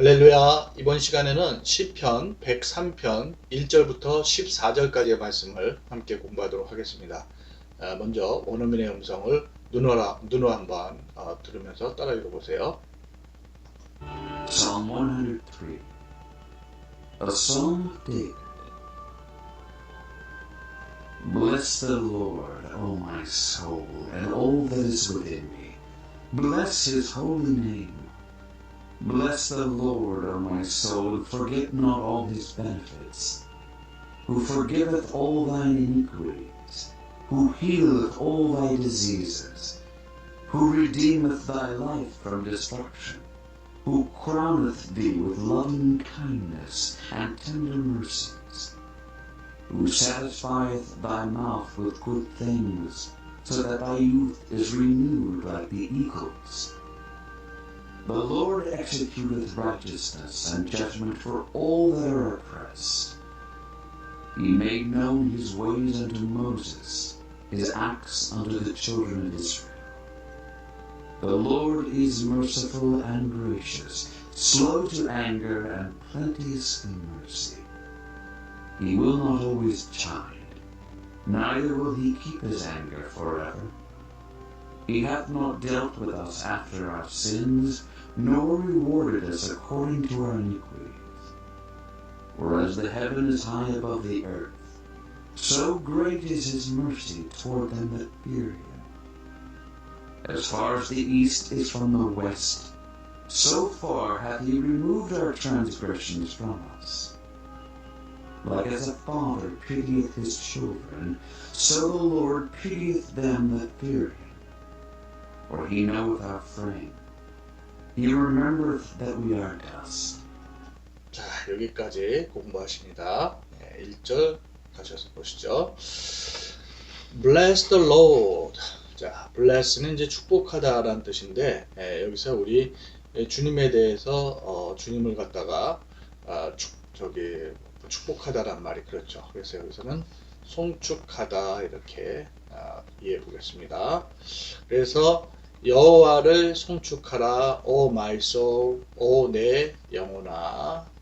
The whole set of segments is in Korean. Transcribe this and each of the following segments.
할렐루야. 이번 시간에는 시편 103편 1절부터 14절까지의 말씀을 함께 공부하도록 하겠습니다. 아, 먼저 원어민의 음성을 눈으로, 눈으로 한번 어, 들으면서 따라 읽어보세요. Psalm 103 A Psalm of David Bless the Lord, O my soul, and all that is within me. Bless his holy name. Bless the Lord, O my soul, forget not all his benefits, who forgiveth all thine iniquities, who healeth all thy diseases, who redeemeth thy life from destruction who crowneth thee with loving kindness and tender mercies, who satisfieth thy mouth with good things, so that thy youth is renewed like the eagles. The Lord executeth righteousness and judgment for all that are oppressed. He made known his ways unto Moses, his acts unto the children of Israel. The Lord is merciful and gracious, slow to anger and plenteous in mercy. He will not always chide, neither will he keep his anger forever. He hath not dealt with us after our sins, nor rewarded us according to our iniquities. For as the heaven is high above the earth, so great is his mercy toward them that fear him. As far as the east is from the west, so far hath he removed our transgressions from us. Like as a father pitieth his children, so the Lord pitieth them that fear him. For he knoweth our frame. 자, 여기까지 공부하십니다. 네, 1절 다시 한번 보시죠. Bless the Lord. 자, bless는 이제 축복하다라는 뜻인데 예, 여기서 우리 주님에 대해서 어, 주님을 갖다가 아, 축, 저기 축복하다란 말이 그렇죠. 그래서 여기서는 송축하다 이렇게 아, 이해해 보겠습니다. 그래서 여호와를 송축하라, O my soul, O 내 영혼아,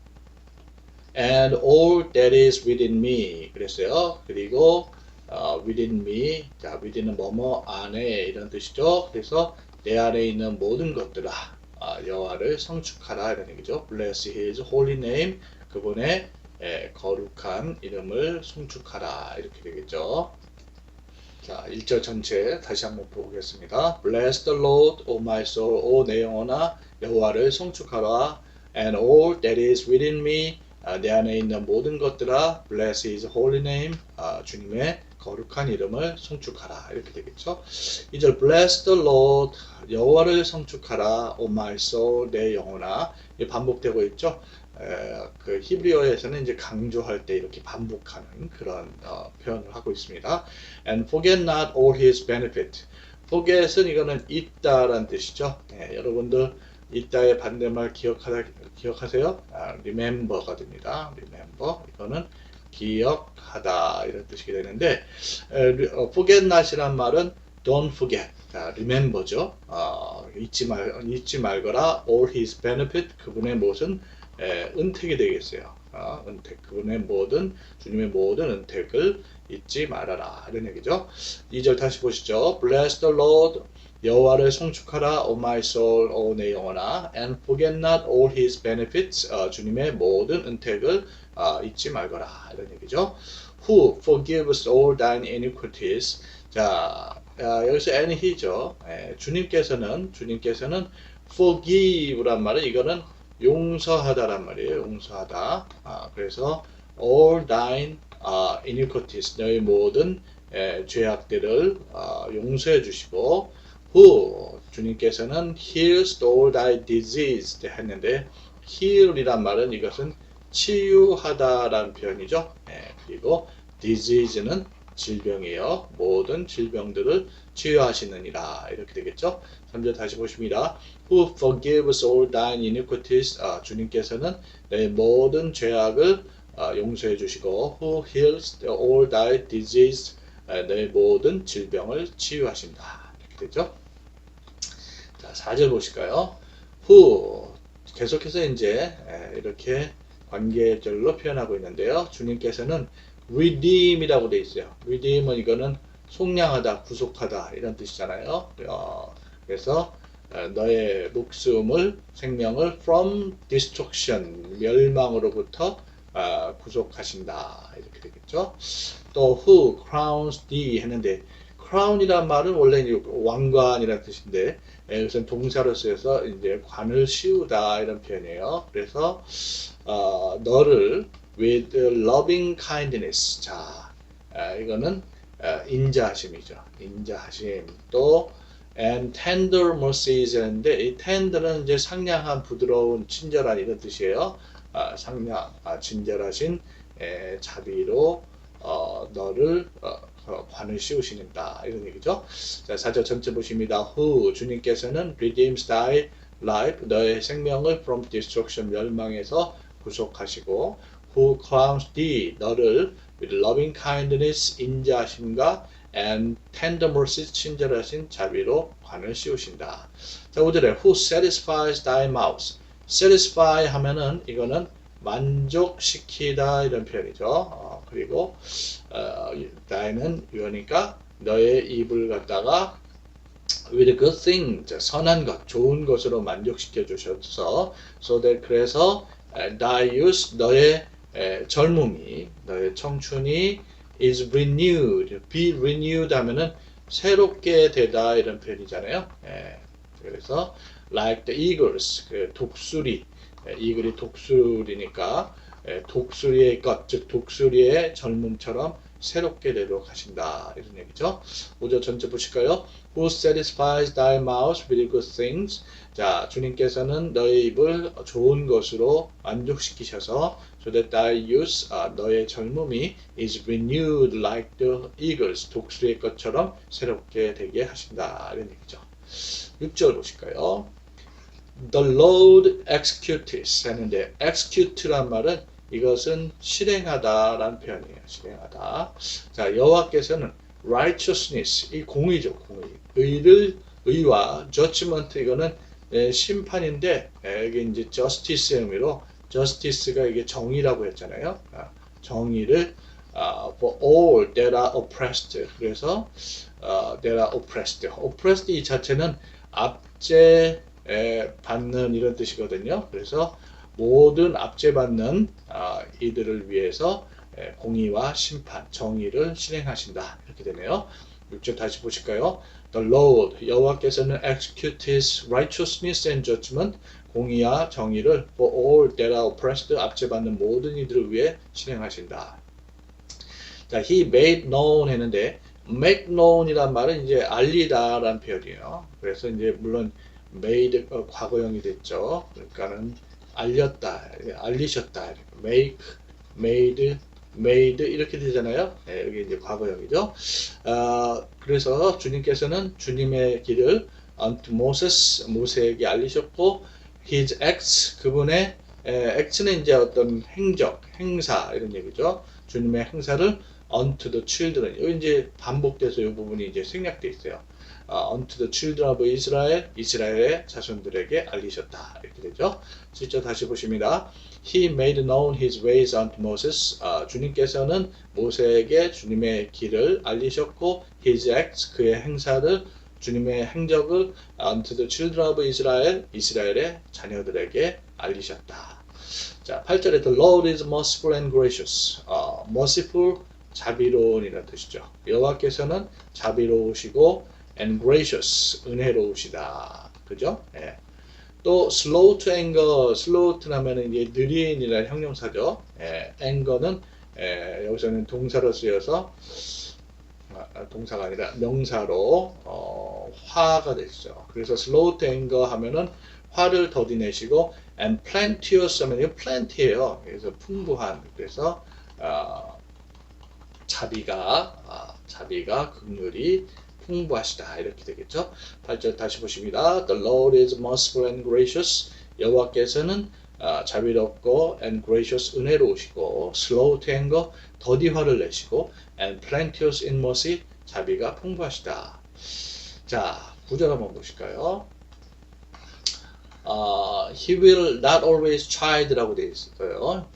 and all that is within me. 그랬어요. 그리고 어, within me, 자, within은 뭐뭐 안에 이런 뜻이죠. 그래서 내 안에 있는 모든 것들아 아, 여호와를 성축하라 이런 얘기죠. Bless His holy name, 그분의 예, 거룩한 이름을 송축하라 이렇게 되겠죠. 자, 1절 전체 다시 한번 보겠습니다. Bless the Lord, O my soul, O 내 영혼아, 여호와를 송축하라. And all that is within me, 아, 내 안에 있는 모든 것들아, bless His holy name, 아, 주님의 거룩한 이름을 송축하라. 이렇게 되겠죠. 2절 Bless the Lord, 여호와를 송축하라. O my soul, 내 영혼아. 이 반복되고 있죠. 에, 그 히브리어에서는 이제 강조할 때 이렇게 반복하는 그런 어, 표현을 하고 있습니다. And forget not all his benefit. forget은 이거는 있다라는 뜻이죠. 네, 여러분들 있다의 반대말 기억하다 기억하세요? 아, remember가 됩니다. remember 이거는 기억하다 이런 뜻이 되는데 에, 어, forget not이란 말은 don't forget, 자, remember죠. 어, 잊지 말 잊지 말거라. all his benefit 그분의 모든 에, 은택이 되겠어요. 어, 은택 그분의 모든 주님의 모든 은택을 잊지 말아라 이런 얘기죠. 2절 다시 보시죠. Bless the Lord 여호와를 송축하라 O my soul O 내 영혼아 and forget not all his benefits 어, 주님의 모든 은택을 어, 잊지 말거라 이런 얘기죠. Who forgives all thine iniquities 자 아, 여기서 and he죠. 예, 주님께서는 주님께서는 forgive란 말은 이거는 용서하다란 말이에요. 용서하다. 아, 그래서 all thine 아, iniquities 너희 모든 에, 죄악들을 아, 용서해 주시고 who 주님께서는 heals all thy disease 했는데 heal이란 말은 이것은 치유하다라는 표현이죠. 예, 그리고 disease는 질병이에요. 모든 질병들을 치유하시느니라 이렇게 되겠죠. 3절 다시 보십니다. Who forgives all thine iniquities 아, 주님께서는 내 모든 죄악을 아, 용서해 주시고 Who heals all thy disease 아, 내 모든 질병을 치유하신다 이렇게 되죠. 자 4절 보실까요? Who 계속해서 이제 에, 이렇게 관계절로 표현하고 있는데요. 주님께서는 redeem이라고 돼 있어요. redeem은 이거는 속량하다, 구속하다 이런 뜻이잖아요. 어, 그래서 어, 너의 목숨을 생명을 from destruction 멸망으로부터 아, 구속하신다 이렇게 되겠죠. 또 who crowns thee 했는데 crown이란 말은 원래 왕관이라는 뜻인데 예, 우선 동사로 쓰여서 이제 관을 씌우다 이런 표현이에요. 그래서 어, 너를 with loving kindness 자 아, 이거는 어, 인자하심이죠. 인자하심 또 and tender mercies 하는데 이 tender는 이제 상냥한 부드러운 친절한 이런 뜻이에요. 아, 상냥 아, 친절하신 에, 자비로 어, 너를 어, 어, 관을 씌우시는다 이런 얘기죠. 자, 사절 전체 보십니다. Who 주님께서는 redeems thy life 너의 생명을 from destruction 멸망에서 구속하시고 who crowns thee 너를 with loving kindness 인자하심과 and tender mercy 친절하신 자비로 관을 씌우신다. 자, 5절에 who satisfies thy mouth satisfy 하면은 이거는 만족시키다 이런 표현이죠. 어, 그리고 어, thy는 유언이니까 너의 입을 갖다가 with good thing 선한 것, 좋은 것으로 만족시켜 주셔서 so that 그래서 에, thy youth 너의 에, 젊음이 너의 청춘이 is renewed, be renewed 하면은 새롭게 되다 이런 표현이잖아요. 예, 그래서 like the eagles, 그 독수리, 예, 이글이 독수리니까 예, 독수리의 것, 즉 독수리의 젊음처럼 새롭게 되도록 하신다 이런 얘기죠. 5절 전체 보실까요? Who satisfies thy mouth with good things? 자, 주님께서는 너의 입을 좋은 것으로 만족시키셔서 so that thy youth, 아, 너의 젊음이 is renewed like the eagles, 독수리의 것처럼 새롭게 되게 하신다 이런 얘기죠. 6절 보실까요? The Lord executes 하는데 execute란 말은 이것은 실행하다라는 표현이에요. 실행하다. 자, 여호와께서는 righteousness 이 공의죠, 공의. 의를 의와 judgment 이거는 예, 심판인데 예, 이게 이제 justice의 의미로 justice가 이게 정의라고 했잖아요. 아, 정의를 아, for all that are oppressed. 그래서 어, that are oppressed. oppressed 이 자체는 압제 에, 받는 이런 뜻이거든요. 그래서 모든 압제받는 아, 이들을 위해서 에, 공의와 심판, 정의를 실행하신다. 이렇게 되네요. 6절 다시 보실까요? The Lord, 여호와께서는 execute his righteousness and judgment, 공의와 정의를 for all that are oppressed, 압제받는 모든 이들을 위해 실행하신다. 자, he made known 했는데 make known이란 말은 이제 알리다라는 표현이에요. 그래서 이제 물론 made 어, 과거형이 됐죠. 그러니까는 알렸다, 알리셨다, make, made, made 이렇게 되잖아요. 네, 여기 이제 과거형이죠. 아, 그래서 주님께서는 주님의 길을 unto Moses, 모세에게 알리셨고 his acts 그분의 에, acts는 이제 어떤 행적, 행사 이런 얘기죠. 주님의 행사를 unto the children. 여기 이제 반복돼서 이 부분이 이제 생략돼 있어요. 어, unto the children of Israel, 이스라엘의 자손들에게 알리셨다. 이렇게 되죠. 실제 다시 보십니다. He made known his ways unto Moses. 아, 주님께서는 모세에게 주님의 길을 알리셨고, his acts, 그의 행사를, 주님의 행적을 unto the children of Israel, 이스라엘의 자녀들에게 알리셨다. 자, 8절에 the Lord is merciful and gracious. 어, merciful, 자비로운이라는 뜻이죠. 여호와께서는 자비로우시고 and gracious, 은혜로우시다. 그죠? 예. 또 slow to anger, slow to 하면은 이제 느린이라는 형용사죠. 예, anger는 예, 여기서는 동사로 쓰여서 아, 동사가 아니라 명사로 어, 화가 됐죠. 그래서 slow to anger 하면은 화를 더디 내시고 and plenteous 하면 이거 plenty예요. 그래서 풍부한. 그래서 어, 자비가 아, 자비가 극률이 풍부하시다 이렇게 되겠죠. 8절 다시 보십니다. The Lord is merciful and gracious. 여호와께서는 아, 자비롭고 and gracious 은혜로우시고 slow to anger 더디 화를 내시고 and plenteous in mercy 자비가 풍부하시다. 자, 구절 한번 보실까요? 어, he will not always tried라고 되어 있어요.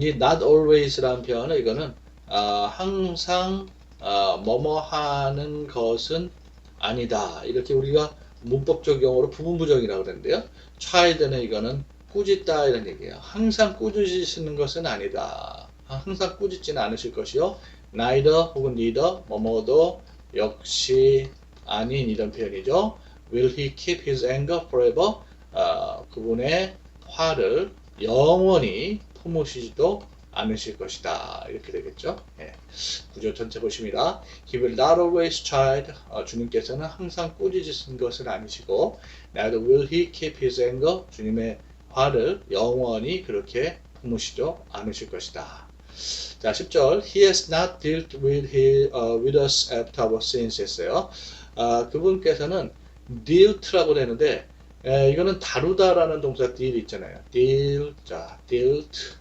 이 not always라는 표현은 이거는 아, 항상 아, 뭐뭐 하는 것은 아니다. 이렇게 우리가 문법적 용어로 부분 부정이라고 그러는데요. tried는 이거는 꾸짖다 이런 얘기예요. 항상 꾸짖으시는 것은 아니다. 항상 꾸짖지는 않으실 것이요. neither 혹은 neither 뭐뭐도 역시 아닌 이런 표현이죠. Will he keep his anger forever? 어, 그분의 화를 영원히 품으시지도 않으실 것이다. 이렇게 되겠죠. 예. 구조 전체 보십니다. He will not always chide. 어, 주님께서는 항상 꾸짖으신 것은 아니시고, neither will he keep his anger. 주님의 화를 영원히 그렇게 품으시도 않으실 것이다. 자, 10절. He has not dealt with, he, uh, with us after our sins 했어요. 아, 그분께서는 dealt라고 되는데, 에, 이거는 다루다라는 동사 deal 있잖아요. deal, 자, dealt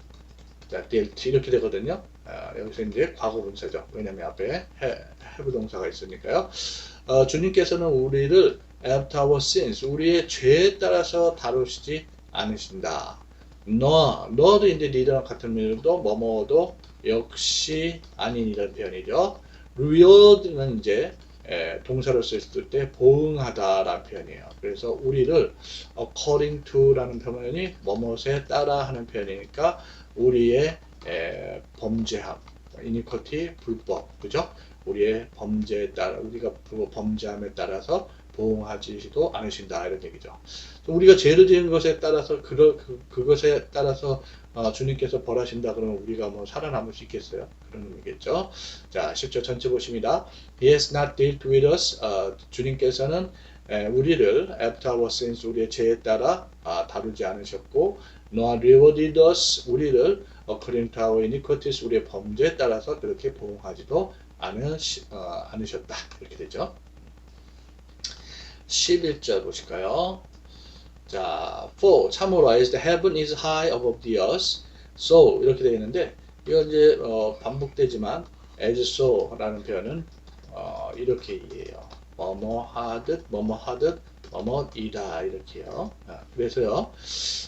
이렇게 되거든요. 아, 여기서 이제 과거 분사죠. 왜냐면 앞에 해, have 동사가 있으니까요. 어, 주님께서는 우리를 after our sins, 우리의 죄에 따라서 다루시지 않으신다. 너, 너도 이제 니랑 같은 면도 뭐뭐도 역시 아닌 이런 표현이죠. reward는 이제 에, 동사로 썼을 때 보응하다라는 표현이에요. 그래서 우리를 according to라는 표현이 뭐뭇에 따라 하는 표현이니까 우리의 에, 범죄함, iniquity, 불법, 그죠? 우리의 범죄에 따라 우리가 그 범죄함에 따라서 보응하지도 않으신다 이런 얘기죠. 우리가 죄를 지은 것에 따라서 그, 그 그것에 따라서 어, 주님께서 벌하신다 그러면 우리가 뭐 살아남을 수 있겠어요? 그런 의미겠죠. 자, 10절 전체 보십니다. He has not dealt with us. 어, 주님께서는 에, 우리를 after our sins 우리의 죄에 따라 아, 다루지 않으셨고 nor rewarded us 우리를 according to our iniquities 우리의 범죄에 따라서 그렇게 보응하지도 않으시, 어, 않으셨다 이렇게 되죠. 11절 보실까요? 자, for 참으로 as the heaven is high above the earth, so 이렇게 되어 있는데 이거 이제 어, 반복되지만 as so라는 표현은 어, 이렇게 이해해요. 뭐뭐 하듯 뭐뭐 하듯 뭐뭐이다 이렇게요. 아, 그래서요,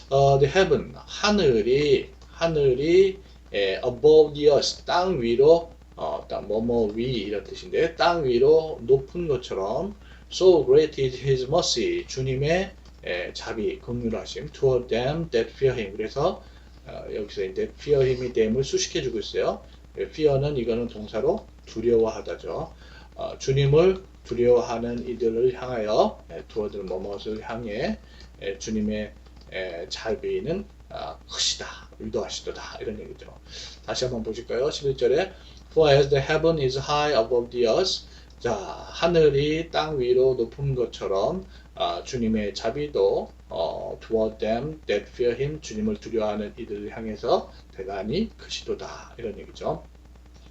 어, the heaven 하늘이 하늘이 에, above the earth 땅 위로 어, 땅 뭐뭐 위 이런 뜻인데 땅 위로 높은 것처럼 so great is his mercy 주님의 에, 자비, 긍휼 하심 toward them that fear him. 그래서 어, 여기서 이제 fear him이 됨을 수식해주고 있어요. 에, fear는 이거는 동사로 두려워하다죠. 어, 주님을 두려워하는 이들을 향하여 에, toward 뭐뭇을 향해 에, 주님의 에, 자비는 아, 크시다, 의도하시도다 이런 얘기죠. 다시 한번 보실까요? 11절에 For as the heaven is high above the earth 자, 하늘이 땅 위로 높은 것처럼 아, 주님의 자비도 어, toward them that fear him 주님을 두려워하는 이들을 향해서 대단히 크시도다 이런 얘기죠.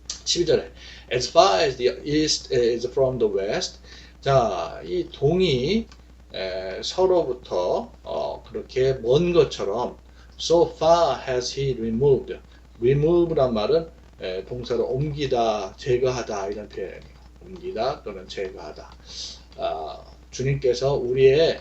12절에 as far as the east is from the west 자, 이 동이 에, 서로부터 어, 그렇게 먼 것처럼 so far has he removed remove란 말은 에, 동사로 옮기다, 제거하다 이런 표현이에요. 옮기다 또는 제거하다. 아, 주님께서 우리의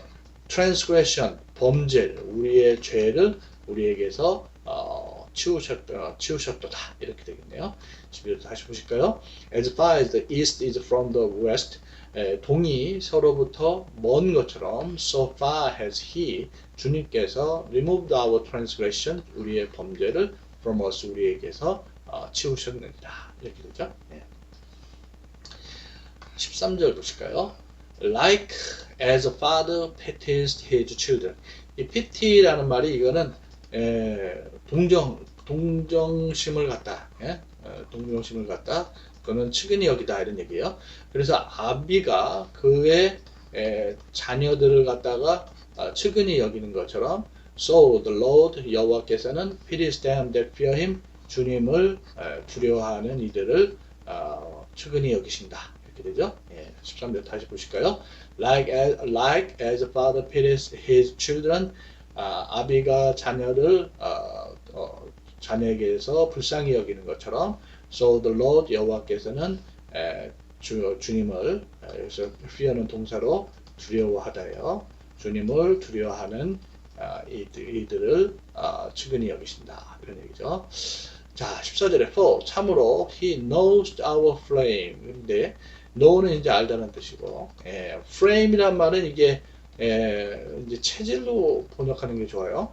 transgression, 범죄, 우리의 죄를 우리에게서 어, 치우셨, 어, 치우셨도다. 이렇게 되겠네요. 11절 다시 보실까요? As far as the east is from the west, 에, 동이 서로부터 먼 것처럼 so far has he, 주님께서 removed our transgression, 우리의 범죄를 from us, 우리에게서 어, 치우셨느니라. 이렇게 되죠. 예. 13절 보실까요? Like as a father pities his children. 이 pity라는 말이 이거는 에, 동정 동정심을 갖다, 예? 어, 동정심을 갖다. 그거는 측은히 여기다 이런 얘기예요. 그래서 아비가 그의 에, 자녀들을 갖다가 아, 측은히 여기는 것처럼 So the Lord 여호와께서는 pities them that fear him 주님을 에, 두려워하는 이들을 어, 측은히 여기신다. 이렇게 되죠. 예, 13절 다시 보실까요? Like as, like as a father pities his children, 아, 아비가 자녀를 어, 어, 자녀에게서 불쌍히 여기는 것처럼, so the Lord 여호와께서는 에, 주, 주님을 에, 여기서 fear는 동사로 두려워하다요. 주님을 두려워하는 아, 이들, 이들을 아, 측은히 여기신다. 이런 얘기죠. 자, 14절에 for 참으로 he knows our flame. 근데 know는 이제 알다는 뜻이고 예, frame이란 말은 이게 예, 이제 체질로 번역하는 게 좋아요.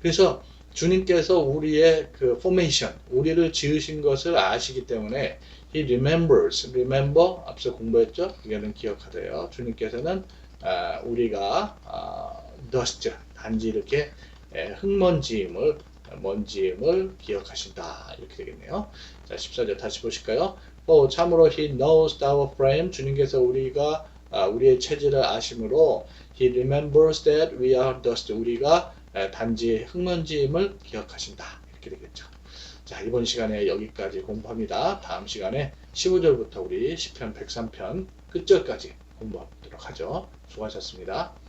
그래서 주님께서 우리의 그 포메이션, 우리를 지으신 것을 아시기 때문에 he remembers, remember 앞서 공부했죠? 이거는 기억하세요. 주님께서는 아, 우리가 아, dust 단지 이렇게 예, 흙먼지임을 먼지임을 기억하신다 이렇게 되겠네요. 자 14절 다시 보실까요? 어, 참으로 he knows our frame 주님께서 우리가 아, 우리의 체질을 아심으로 he remembers that we are dust 우리가 에, 단지 흙먼지임을 기억하신다 이렇게 되겠죠. 자 이번 시간에 여기까지 공부합니다. 다음 시간에 15절부터 우리 시편 103편 끝절까지 공부하도록 하죠. 수고하셨습니다.